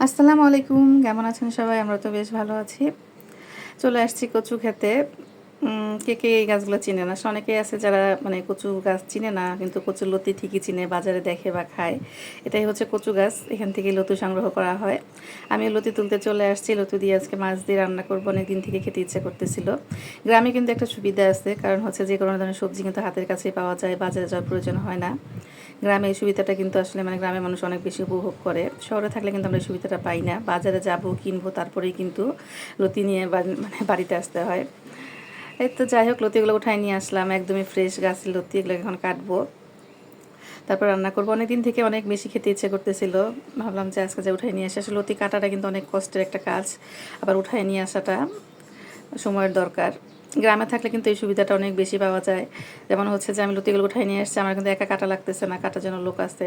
আসসালামু আলাইকুম কেমন আছেন সবাই? আমরা তো বেশ ভালো আছি। চলে আসছি কচু খেতে কে কে এই গাছগুলো চিনে না? অনেকেই আছে যারা মানে কচু গাছ চিনে না, কিন্তু কচুর লতি ঠিকই চিনে, বাজারে দেখে বা খায়। এটাই হচ্ছে কচু গাছ, এখান থেকে লতু সংগ্রহ করা হয়। আমি লতি তুলতে চলে আসছি, লতু দিয়ে আজকে মাছ দিয়ে রান্না করব অনেক দিন থেকে খেতে ইচ্ছে করতেছিল। গ্রামে কিন্তু একটা সুবিধা আছে, কারণ হচ্ছে যে কোনো ধরনের সবজি কিন্তু হাতের কাছেই পাওয়া যায়, বাজারে যাওয়ার প্রয়োজন হয় না। গ্রামে এই সুবিধাটা কিন্তু আসলে মানে গ্রামের মানুষ অনেক বেশি উপভোগ করে। শহরে থাকলে কিন্তু আমরা এই সুবিধাটা পাই না। বাজারে যাব, কিনবো, তারপরেই কিন্তু লতি নিয়ে মানে বাড়িতে আসতে হয়। এই তো যাই হোক লতিগুলো উঠাই নিয়ে আসলাম, একদমই ফ্রেশ গাছের লতি এগুলো এখন কাটবো। তারপর রান্না করব। অনেক দিন থেকে অনেক বেশি খেতে ইচ্ছে করতেছিল, ভাবলাম যে আজকে যে উঠাই নিয়ে আসি। আসলে লতি কাটাটা কিন্তু অনেক কষ্টের একটা কাজ, আবার উঠাই নিয়ে আসাটা সময়ের দরকার। গ্রামে থাকলে কিন্তু এই সুবিধাটা অনেক বেশি পাওয়া যায়। যেমন হচ্ছে যে আমি লতিগুলো উঠাই নিয়ে আসছি, আমার কিন্তু একা কাটা লাগতেছে না, কাটার জন্য লোক আছে,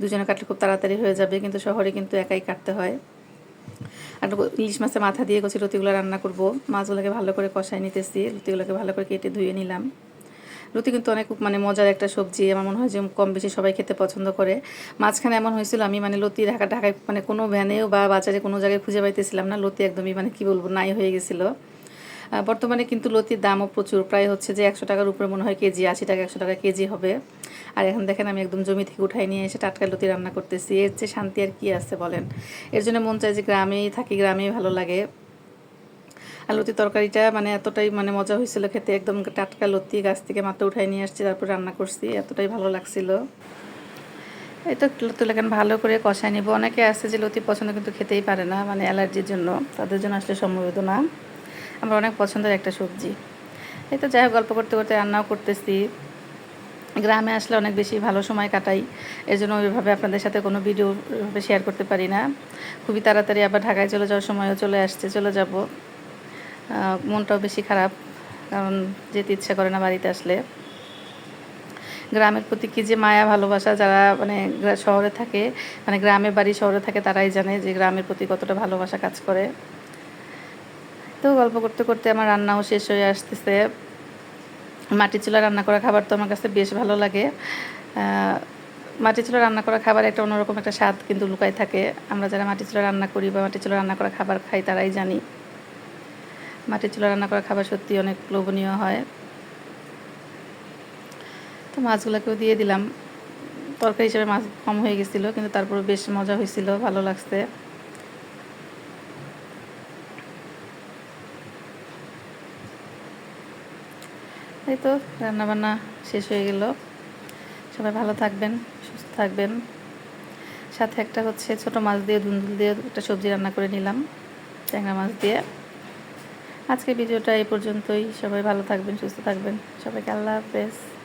দুজনে কাটলে খুব তাড়াতাড়ি হয়ে যাবে, কিন্তু শহরে কিন্তু একাই কাটতে হয়। আর ইলিশ মাছের মাথা দিয়ে কচি লতিগুলো রান্না করব। মাছগুলোকে ভালো করে কষাই নিতেছি, লতিগুলোকে ভালো করে কেটে ধুয়ে নিলাম। লতি কিন্তু অনেক মানে মজার একটা সবজি, আমার মনে হয় যে কম বেশি সবাই খেতে পছন্দ করে। মাঝখানে এমন হয়েছিল, আমি মানে লতি ঢাকা, ঢাকায় মানে কোনো ভ্যানেও বা বাজারে কোনো জায়গায় খুঁজে পাইতেছিলাম না, লতি একদমই মানে কি বলব, নাই হয়ে গেছিল। বর্তমানে কিন্তু লতির দামও প্রচুর, প্রায় হচ্ছে যে একশো টাকার উপরে মনে হয় কেজি, আশি টাকা, একশো টাকা কেজি হবে। আর এখন দেখেন আমি একদম জমি থেকে উঠাই নিয়ে এসে টাটকা লতি রান্না করতেছি। এর যে শান্তি আর কি আছে বলেন? এর জন্য মন চায় যে গ্রামেই থাকি, গ্রামেই ভালো লাগে। আর লতি তরকারিটা মানে এতটাই মানে মজা হয়েছিল খেতে, একদম টাটকা লতি গাছ থেকে মাত্র উঠাই নিয়ে আসছি, তারপর রান্না করছি, এতটাই ভালো লাগছিল। এই তো লতিলাগান ভালো করে কষায় নিব। অনেকে আছে যে লতি পছন্দ কিন্তু খেতেই পারে না মানে অ্যালার্জির জন্য। তাদের জন্য আসলে সম্ভবত না। আমার অনেক পছন্দের একটা সবজি। এই তো যাই হোক, গল্প করতে করতে রান্নাও করতেছি। গ্রামে আসলে অনেক বেশি ভালো সময় কাটাই। এর জন্য ওইভাবে আপনাদের সাথে কোনো ভিডিও শেয়ার করতে পারি না। খুবই তাড়াতাড়ি আবার ঢাকায় চলে যাওয়ার সময়ও চলে আসছে, চলে যাব। মনটাও বেশি খারাপ, কারণ যেতে ইচ্ছা করে না বাড়িতে আসলে। গ্রামের প্রতি কী যে মায়া, ভালোবাসা যারা মানে শহরে থাকে মানে গ্রামে বাড়ি শহরে থাকে তারাই জানে যে গ্রামের প্রতি কতটা ভালোবাসা কাজ করে। তো গল্প করতে করতে আমার রান্নাও শেষ হয়ে আসতেছে। মাটির চুলা রান্না করা খাবার তো আমার কাছে বেশ ভালো লাগে। মাটির চুলা রান্না করা খাবার একটা অন্যরকম একটা স্বাদ কিন্তু লুকাই থাকে। আমরা যারা মাটির চুলা রান্না করি বা মাটির চুলা রান্না করা খাবার খাই তারাই জানি। মাটির চুলা রান্না করা খাবার সত্যি অনেক লোভনীয় হয়। তো মাছগুলোকেও দিয়ে দিলাম। তরকারি হিসেবে মাছ কম হয়ে গেছিল, কিন্তু তারপরে বেশ মজা হয়েছিল, ভালো লাগছে। এই তো, রান্নাবান্না শেষ হয়ে গেল। সবাই ভালো থাকবেন, সুস্থ থাকবেন। সাথে একটা হচ্ছে ছোট মাছ দিয়ে, ধুন্দুল দিয়ে একটা সবজি রান্না করে নিলাম, ট্যাংরা মাছ দিয়ে। আজকে ভিডিওটা এই পর্যন্তই। সবাই ভালো থাকবেন, সুস্থ থাকবেন। সবাইকে আল্লাহ হাফেজ।